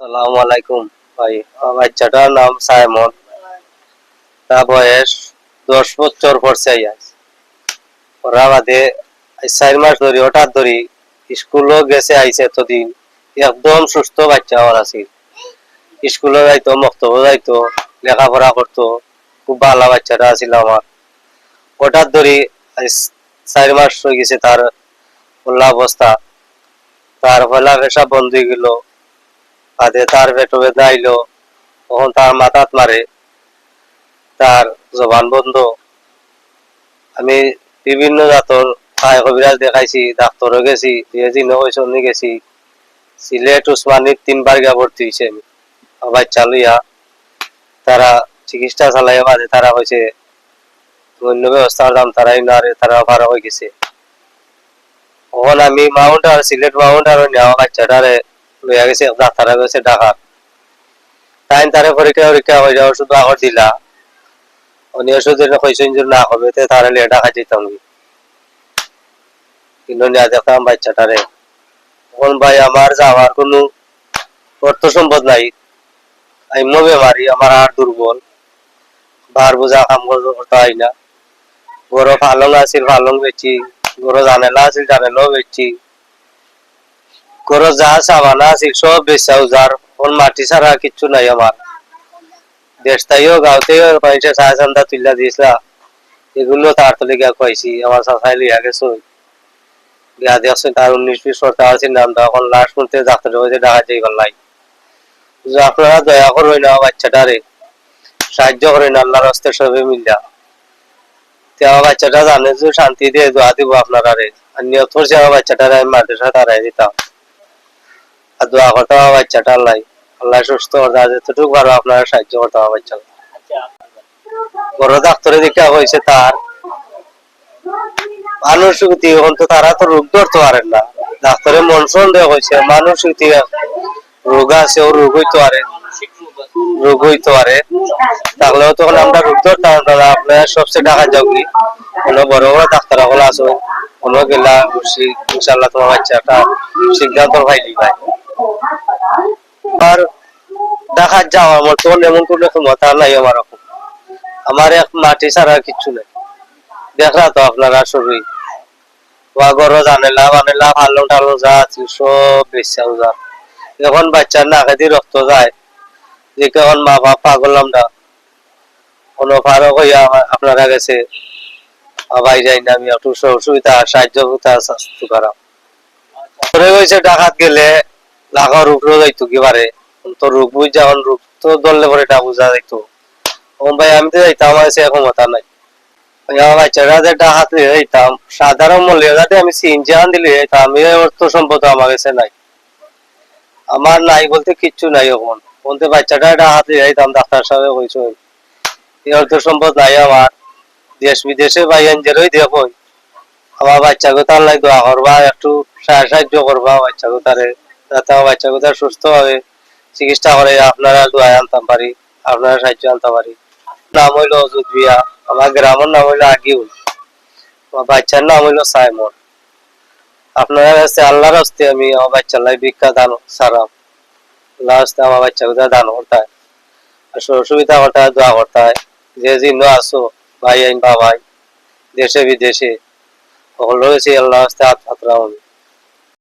সালামু আলাইকুম ভাই বাচ্চাটার নাম সাইমন তার বয়স দশ বছর পড়ছে ওরা বাদে চার মাস ধরি হঠাৎ ধরি স্কুলও গেছে আইছে এতদিন একদম সুস্থ বাচ্চা আমার আছে স্কুলে যাইতো মক্তব যাইতো লেখাপড়া করতো খুব ভালো বাচ্চাটা আছিল আমার হঠাৎ ধরি চার মাস হয়ে গেছে তার উল্লা অবস্থা তার ফলা পেশা বন্ধ হয়ে গেল। বাদে তার পেটো বেদনা আইলো তখন তার মাথাত মারে তার জবান বন্ধ। আমি বিভিন্ন জাতর খাই কবিরাজ দেখাইছি ডাক্তারও গেছি দিয়েছি নৈশনি গেছি। সিলেট উসমানির তিনবার গিয়া ভর্তি হয়েছে আমি। আমার বাচ্চা লইয়া তারা চিকিৎসা চালাইয়া বাদে তারা হয়েছে অন্য ব্যবস্থার দাম তারাই না তারা ভাড়া হয়ে গেছে। তখন আমি মাউন্ট আর সিলেট মাউন্ট আর নেওয়া বাচ্চাটারে লইয়া গেছে ডাক্তারা গেছে ঢাকা তাই তারে পরীক্ষা পরীক্ষা হয়ে যাওয়ার শুধু আগর দিলা। উনি ওষুধ কইছেন যে না হবে তে তারা লিয়ে ঢাকা যেতাম কিন্তু নিয়ে দেখতাম বাচ্চাটারে। তখন ভাই, আমার যাওয়ার কোনো অর্থ সম্পদ নাই। আমি বেমারি আমার আর দুর্বল। বার বোঝা কাম করতে হয় না। গরো ফালং আছিল ফালং বেচি। গরো জানেলা আছিল, জানেলাও বেচি। গরো যা সাবানা আছিল, সব বেচা উজার ওর মাটি ছাড়া কিচ্ছু নাই আমার দেশটাইও গাঁওতেও পয়সা সাড়ে চান্দা তুলিয়া দিয়েছিলা এগুলো তার তলে গিয়া কয়েছি আমার সাফাই লিয়া গেছো গিয়া দেখছ তার উনিশ বিশ সরকার আছে নামটা। এখন লাস্ট মুহূর্তে ডাক্তার হয়েছে ডাকা যাই গলাই আপনারা দয়া করবেন না বাচ্চাটারে, সাহায্য করেন, আল্লাহর হস্তে সবে মিলিয়া তে আমার বাচ্চাটা জানে যে শান্তি দিয়ে দোয়া দিব আপনারা রে আর নিয়ত করছি আমার বাচ্চাটারে আমি মাদ্রাসা তারাই দিতাম। আর দোয়া করতাম আমার বাচ্চাটা আল্লাহ আল্লাহ সুস্থ করতে যতটুকু পারো আপনারা সাহায্য করতে আমার বাচ্চা বড় ডাক্তারে দেখা হয়েছে তার। মানুষ এখন তো তারা তো রোগ ধরতে পারেন না। ডাক্তারের মন সন্দেহ হয়েছে মানুষ রোগ আছে, ও রোগ হইতে পারে রোগ হইতে পারে তাহলেও তখন আমরা রোগ ধরতাম না আপনার সবচেয়ে টাকা যাও কি? কোনো বড় বড় ডাক্তার হল আসো। কোনো গেলা ইনশাল্লাহ তোমার বাচ্চাটা সিদ্ধান্ত পাইলি ভাই। আর দেখা যাওয়ার মতন এমন কোনো ক্ষমতা নাই আমার আমার এক মাটি ছাড়া কিচ্ছু নেই। দেখলা তো আপনারা সবই। ওয়াগর জানেলা, বানেলা ভালো টালো যা আছে সব বেচা যা এখন বাচ্চার নাকে দিয়ে রক্ত যায়। যে এখন মা বাপ পাগল আমরা। কোনো ফারক হইয়া আপনারা গেছে। ভাই যাই না, আমি একটু সুবিধা সাহায্য স্বাস্থ্য খারাপ পরে হয়েছে ডাকাত গেলে লাগার উপরে যাইতো কিবারে তো রোগ বুঝ যখন রোগ তো ধরলে পরে এটা বোঝা যাইতো। ও ভাই, আমি তো যাইতাম, আমার সে ক্ষমতা নাই। বাচ্চারা যে ডাকাত লিয়ে যাইতাম, সাধারণ মূল্য আমি সিনজি আন দিলে আমি অর্থ সম্পদ আমার কাছে নাই। আমার নাই বলতে কিচ্ছু নাই এখন। বলতে বাচ্চাটা ডাকাত লিয়ে যাইতাম ডাক্তার সাহেব কইছো এই অর্থ সম্পদ নাই আমার। দেশ বিদেশে ভাই এনজেরই দেখো আমার বাচ্চাকে তার লাই দোয়া করবা, একটু সাহায্য করবা বাচ্চা তারে। যাতে আমার বাচ্চাকে তার সুস্থ হবে চিকিৎসা করে, আপনারা দোয়া আনতাম পারি, আপনারা সাহায্য আনতে পারি। নাম হইল বিয়া। আমার গ্রামের নাম হইল আগিউল। আমার বাচ্চার নাম হইল সাইমন। আপনারা কাছে আল্লাহর হস্তে আমি আমার বাচ্চা লাই ভিক্ষা দান সারাম আল্লাহ হস্তে আমার বাচ্চা কোথায় দান করতে হয় আর সুবিধা করতে হয় দোয়া করতে হয় যে জিন্ন আসো, ভাই আইন বাবাই দেশে বিদেশে, সকল রয়েছে আল্লাহ হস্তে হাত হাত